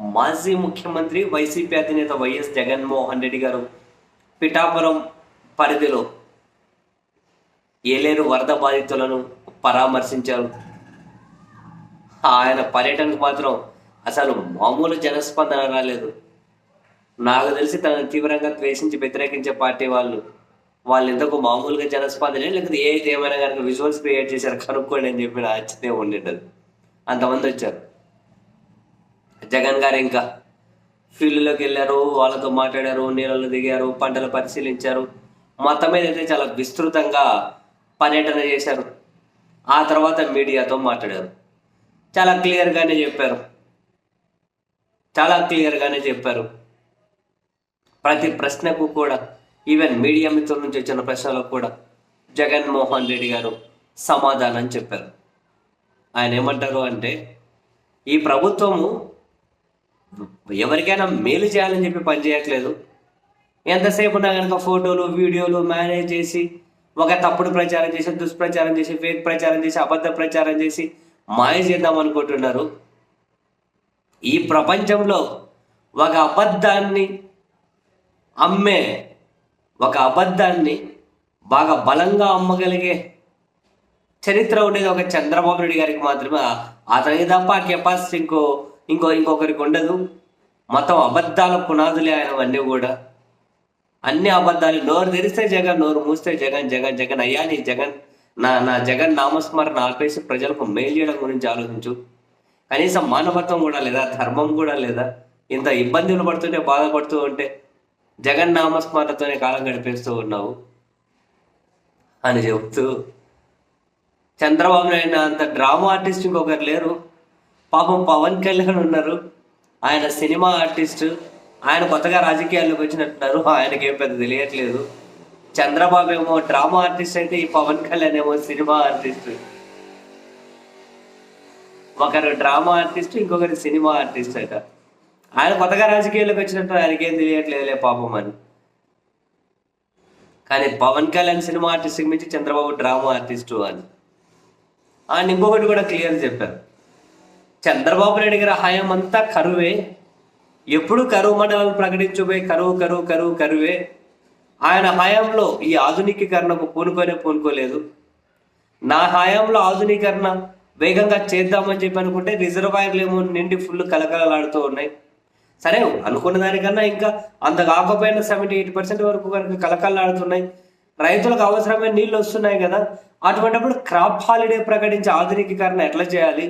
మాజీ ముఖ్యమంత్రి వైసీపీ అధినేత వైఎస్ జగన్మోహన్ రెడ్డి గారు పిఠాపురం పరిధిలో ఏలేరు వరద బాధితులను పరామర్శించారు. ఆయన పర్యటనకు మాత్రం అసలు మామూలు జనస్పందన రాలేదు. నాకు తెలిసి తనను తీవ్రంగా ద్వేషించి వ్యతిరేకించే పార్టీ వాళ్ళు. వాళ్ళు ఇంతకు మామూలుగా జనస్పందనే? లేకపోతే ఏ ఏమైనా కనుక విజువల్స్ క్రియేట్ చేశారు కనుక్కోండి అని చెప్పి ఆశ్చర్యం ఉండేటది. అంతమంది వచ్చారు. జగన్ గారు ఇంకా ఫీల్డ్లోకి వెళ్ళారు వాళ్ళతో మాట్లాడారు నీళ్ళలో దిగారు పంటలు పరిశీలించారు. మొత్తం మీద అయితే చాలా విస్తృతంగా పర్యటన చేశారు. ఆ తర్వాత మీడియాతో మాట్లాడారు. చాలా క్లియర్గానే చెప్పారు. చాలా క్లియర్గానే చెప్పారు. ప్రతి ప్రశ్నకు కూడా ఈవెన్ మీడియా మిత్రుల నుంచి వచ్చిన ప్రశ్నలకు కూడా జగన్మోహన్ రెడ్డి గారు సమాధానం చెప్పారు. ఆయన ఏమంటారు అంటే ఈ ప్రభుత్వము ఎవరికైనా మేలు చేయాలని చెప్పి పని చేయట్లేదు. ఎంతసేపు ఉన్నా కనుక ఫోటోలు వీడియోలు మేనేజ్ చేసి ఒక తప్పుడు ప్రచారం చేసి దుష్ప్రచారం చేసి ఫేక్ ప్రచారం చేసి అబద్ధ ప్రచారం చేసి మాయ చేద్దాం అనుకుంటున్నారు. ఈ ప్రపంచంలో ఒక అబద్ధాన్ని అమ్మే ఒక అబద్ధాన్ని బాగా బలంగా అమ్మగలిగే చరిత్ర ఉండేది ఒక చంద్రబాబు నాయుడు గారికి మాత్రమే. అతనికి తప్ప కెపాసిటీ ఇంకో ఇంకో ఇంకొకరికి ఉండదు. మొత్తం అబద్ధాల పునాదులే ఆయన అన్నీ కూడా. అన్ని అబద్ధాలు. నోరు తెరిస్తే జగన్ నోరు మూస్తే జగన్ జగన్ జగన్ అయ్యా నీ జగన్ నా నా జగన్ నామస్మరణ ఆపేసి ప్రజలకు మేలు చేయడం గురించి ఆలోచించు. కనీసం మానవత్వం కూడా లేదా ధర్మం కూడా లేదా ఇంత ఇబ్బందులు పడుతుంటే బాధపడుతూ ఉంటే జగన్ నామస్మరణతోనే కాలం గడిపేస్తూ ఉన్నావు అని చెబుతూ చంద్రబాబు నాయుడు అంత డ్రామా ఆర్టిస్ట్ ఇంకొకరు లేరు. పాపం పవన్ కళ్యాణ్ ఉన్నారు. ఆయన సినిమా ఆర్టిస్ట్. ఆయన కొత్తగా రాజకీయాల్లోకి వచ్చినట్టున్నారు. ఆయనకి ఏం పెద్ద తెలియట్లేదు. చంద్రబాబు ఏమో డ్రామా ఆర్టిస్ట్ అయితే ఈ పవన్ కళ్యాణ్ ఏమో సినిమా ఆర్టిస్ట్. ఒకరు డ్రామా ఆర్టిస్ట్ ఇంకొకరు సినిమా ఆర్టిస్ట్ అట. ఆయన కొత్తగా రాజకీయాల్లోకి వచ్చినట్టు ఆయనకి ఏం తెలియట్లేదులే పాపం అని. కానీ పవన్ కళ్యాణ్ సినిమా ఆర్టిస్ట్ మించి చంద్రబాబు డ్రామా ఆర్టిస్టు అని. ఆయన ఇంకొకటి కూడా క్లియర్ చెప్పారు. చంద్రబాబు నాయుడు గారి హయాం అంతా కరువే. ఎప్పుడు కరువు మండలాలు ప్రకటించబోయే కరువు కరువు కరువు కరువే. ఆయన హయాంలో ఈ ఆధునికీకరణకు పూనుకొనే పూనుకోలేదు. నా హయాంలో ఆధునీకరణ వేగంగా చేద్దామని చెప్పి అనుకుంటే రిజర్వాయర్లు ఏమో నిండి ఫుల్ కలకలలాడుతూ ఉన్నాయి. సరే అనుకున్న దానికన్నా ఇంకా అంత కాకపోయినా సెవెంటీ ఎయిట్ పర్సెంట్ వరకు కనుక కలకలలాడుతున్నాయి రైతులకు అవసరమైన నీళ్ళు వస్తున్నాయి కదా. అటువంటిప్పుడు క్రాప్ హాలిడే ప్రకటించి ఆధునికీకరణ ఎట్లా చేయాలి?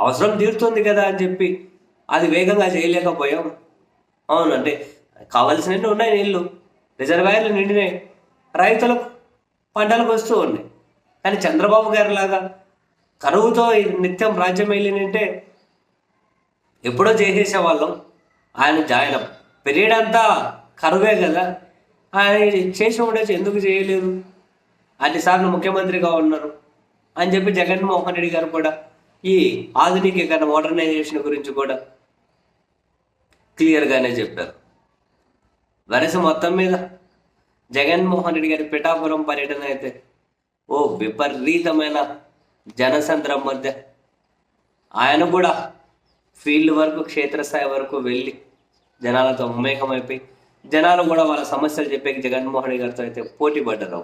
అవసరం తీరుతుంది కదా అని చెప్పి అది వేగంగా చేయలేకపోయాం. అవునంటే కావలసినవి ఉన్నాయి నీళ్ళు. రిజర్వాయర్లు నిండినాయి. రైతులకు పంటలకు వస్తూ ఉన్నాయి. కానీ చంద్రబాబు గారి లాగా కరువుతో నిత్యం రాజ్యం వెళ్ళినంటే ఎప్పుడో చేసేసే వాళ్ళం ఆయన ఆయన పీరియడ్ అంతా కరువే కదా. ఆయన చేసి ఉండొచ్చు ఎందుకు చేయలేదు అన్నిసార్లు ముఖ్యమంత్రిగా ఉన్నారు అని చెప్పి జగన్మోహన్ రెడ్డి గారు కూడా ఈ ఆధునికీకరణ మోడర్నైజేషన్ గురించి కూడా క్లియర్గానే చెప్పారు. వరుస మొత్తం మీద జగన్మోహన్ రెడ్డి గారి పిఠాపురం పర్యటన అయితే ఓ విపరీతమైన జనసంద్రం మధ్య ఆయన కూడా ఫీల్డ్ వరకు క్షేత్రస్థాయి వరకు వెళ్ళి జనాలతో మమేకమైపోయి జనాలు కూడా వాళ్ళ సమస్యలు చెప్పే జగన్మోహన్ రెడ్డి గారితో అయితే పోటీ పడ్డారు